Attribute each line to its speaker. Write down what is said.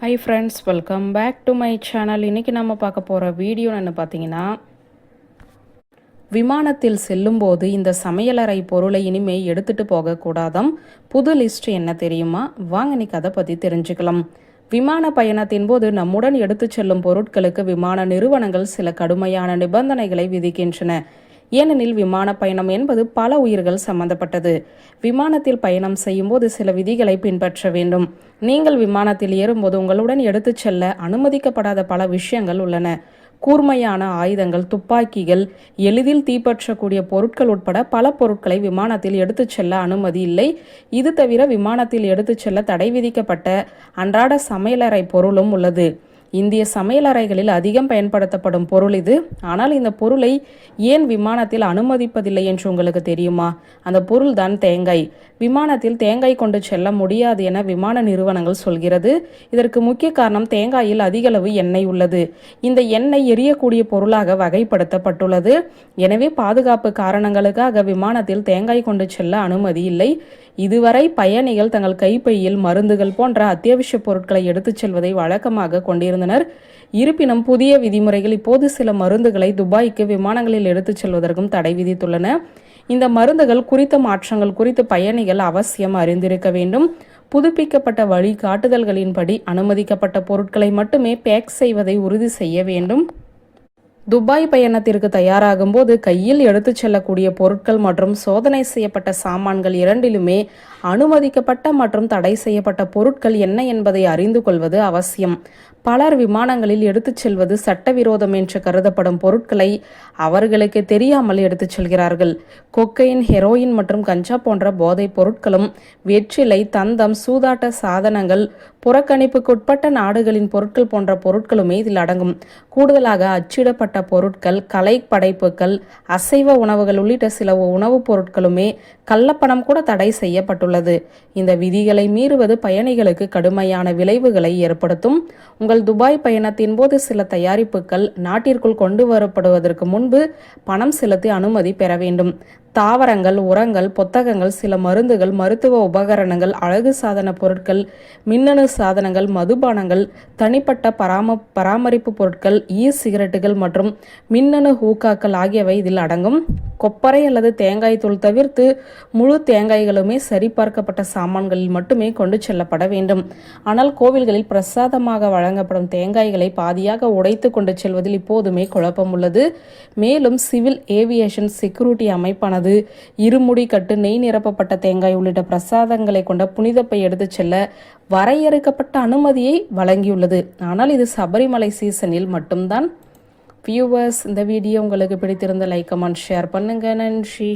Speaker 1: Hi friends welcome back to my channel இன்றைக்கி நம்ம பார்க்க போகிற வீடியோ என்ன பார்த்தீங்கன்னா விமானத்தில் செல்லும்போது இந்த சமையலறை பொருளை இனிமே எடுத்துட்டு போகக்கூடாதாம். புது லிஸ்ட் என்ன தெரியுமா? வாங்க இன்னைக்கு அதை பற்றி தெரிஞ்சுக்கலாம். விமான பயணத்தின் போது நம்முடன் எடுத்துச் செல்லும் பொருட்களுக்கு விமான நிறுவனங்கள் சில கடுமையான நிபந்தனைகளை விதிக்கின்றன. ஏனெனில் விமான பயணம் என்பது பல உயிர்கள் சம்பந்தப்பட்டது. விமானத்தில் பயணம் செய்யும்போது சில விதிகளை பின்பற்ற வேண்டும். நீங்கள் விமானத்தில் ஏறும்போது உங்களுடன் எடுத்துச் செல்ல அனுமதிக்கப்படாத பல விஷயங்கள் உள்ளன. கூர்மையான ஆயுதங்கள் துப்பாக்கிகள் எளிதில் தீப்பற்றக்கூடிய பொருட்கள் உட்பட பல பொருட்களை விமானத்தில் எடுத்துச் செல்ல அனுமதி இல்லை. இது தவிர விமானத்தில் எடுத்துச் செல்ல தடை விதிக்கப்பட்ட அன்றாட சமையலறை பொருளும் உள்ளது. இந்திய சமையலறைகளில் அதிகம் பயன்படுத்தப்படும் பொருள் இது. ஆனால் இந்த பொருளை ஏன் விமானத்தில் அனுமதிப்பதில்லை என்று உங்களுக்கு தெரியுமா? அந்த பொருள்தான் தேங்காய். விமானத்தில் தேங்காய் கொண்டு செல்ல முடியாது என விமான நிறுவனங்கள் சொல்கிறது. இதற்கு முக்கிய காரணம் தேங்காயில் அதிகளவு எண்ணெய் உள்ளது. இந்த எண்ணெய் எரியக்கூடிய பொருளாக வகைப்படுத்தப்பட்டுள்ளது. எனவே பாதுகாப்பு காரணங்களுக்காக விமானத்தில் தேங்காய் கொண்டு செல்ல அனுமதி இல்லை. இதுவரை பயணிகள் தங்கள் கைப்பையில் மருந்துகள் போன்ற அத்தியாவசிய பொருட்களை எடுத்துச் செல்வதை வழக்கமாக கொண்டிருந்தனர். இருப்பினும் புதிய விதிமுறைகள் இப்போது சில மருந்துகளை துபாய்க்கு விமானங்களில் எடுத்துச் செல்வதற்கும் தடை விதித்துள்ளன. இந்த மருந்துகள் குறித்த மாற்றங்கள் குறித்து பயணிகள் அவசியம் அறிந்திருக்க வேண்டும். புதுப்பிக்கப்பட்ட வழிகாட்டுதல்களின்படி அனுமதிக்கப்பட்ட பொருட்களை மட்டுமே பேக் செய்வதை உறுதி செய்ய வேண்டும். துபாய் பயணத்திற்கு தயாராகும் போது கையில் எடுத்துச் செல்லக்கூடிய பொருட்கள் மற்றும் சோதனை செய்யப்பட்ட சாமான்கள் இரண்டிலுமே அனுமதிக்கப்பட்ட மற்றும் தடை செய்யப்பட்ட பொருட்கள் என்ன என்பதை அறிந்து கொள்வது அவசியம். பலர் விமானங்களில் எடுத்துச் செல்வது சட்டவிரோதம் என்று கருதப்படும் பொருட்களை அவர்களுக்கு தெரியாமல் எடுத்துச் செல்கிறார்கள். கொக்கைன் ஹெரோயின் மற்றும் கஞ்சா போன்ற போதைப் பொருட்களும் வெற்றிலை தந்தம் சூதாட்ட சாதனங்கள் புறக்கணிப்புக்குட்பட்ட நாடுகளின் பொருட்கள் போன்ற பொருட்களுமே இதில் அடங்கும். கூடுதலாக அச்சிடப்பட்ட பொருட்கள் கலை படைப்புகள் அசைவ உணவுகள் உள்ளிட்ட சில உணவுப் பொருட்களுமே கள்ளப்பணம் கூட தடை செய்யப்பட்டுள்ளது. இந்த விதிகளை மீறுவது பயணிகளுக்கு கடுமையான விளைவுகளை ஏற்படுத்தும். உங்கள் துபாய் பயணத்தின் போது சில தயாரிப்புகள் நாட்டிற்குள் கொண்டு வரப்படுவதற்கு முன்பு பணம் செலுத்தி அனுமதி பெற வேண்டும். தாவரங்கள் உரங்கள் புத்தகங்கள் சில மருந்துகள் மருத்துவ உபகரணங்கள் அழகு சாதன பொருட்கள் மின்னணு சாதனங்கள் மதுபானங்கள் தனிப்பட்ட பராம பராமரிப்பு பொருட்கள் இ சிகரெட்டுகள் மற்றும் மின்னணு ஹூக்காக்கள் ஆகியவை இதில் அடங்கும். கொப்பரை அல்லது தேங்காய் தூள் தவிர்த்து முழு தேங்காய்களுமே சரிபார்க்கப்பட்ட சாமான்களில் மட்டுமே கொண்டு செல்லப்பட வேண்டும். ஆனால் கோவில்களில் பிரசாதமாக வழங்கப்படும் தேங்காய்களை பாதியாக உடைத்து கொண்டு செல்வதில் இப்போதுமே குழப்பம் உள்ளது. மேலும் சிவில் ஏவியேஷன் செக்யூரிட்டி அமைப்பானது இருமுடி கட்டு நெய் நிரப்பப்பட்ட தேங்காய் உள்ளிட்ட பிரசாதங்களை கொண்ட புனிதப்பை எடுத்துச் செல்ல வரையறுக்கப்பட்ட அனுமதியை வழங்கியுள்ளது. ஆனால் இது சபரிமலை சீசனில் மட்டும்தான். வியூவர்ஸ் இந்த வீடியோ உங்களுக்கு பிடித்திருந்த லைக் கமெண்ட் ஷேர் பண்ணுங்க. நன்றி.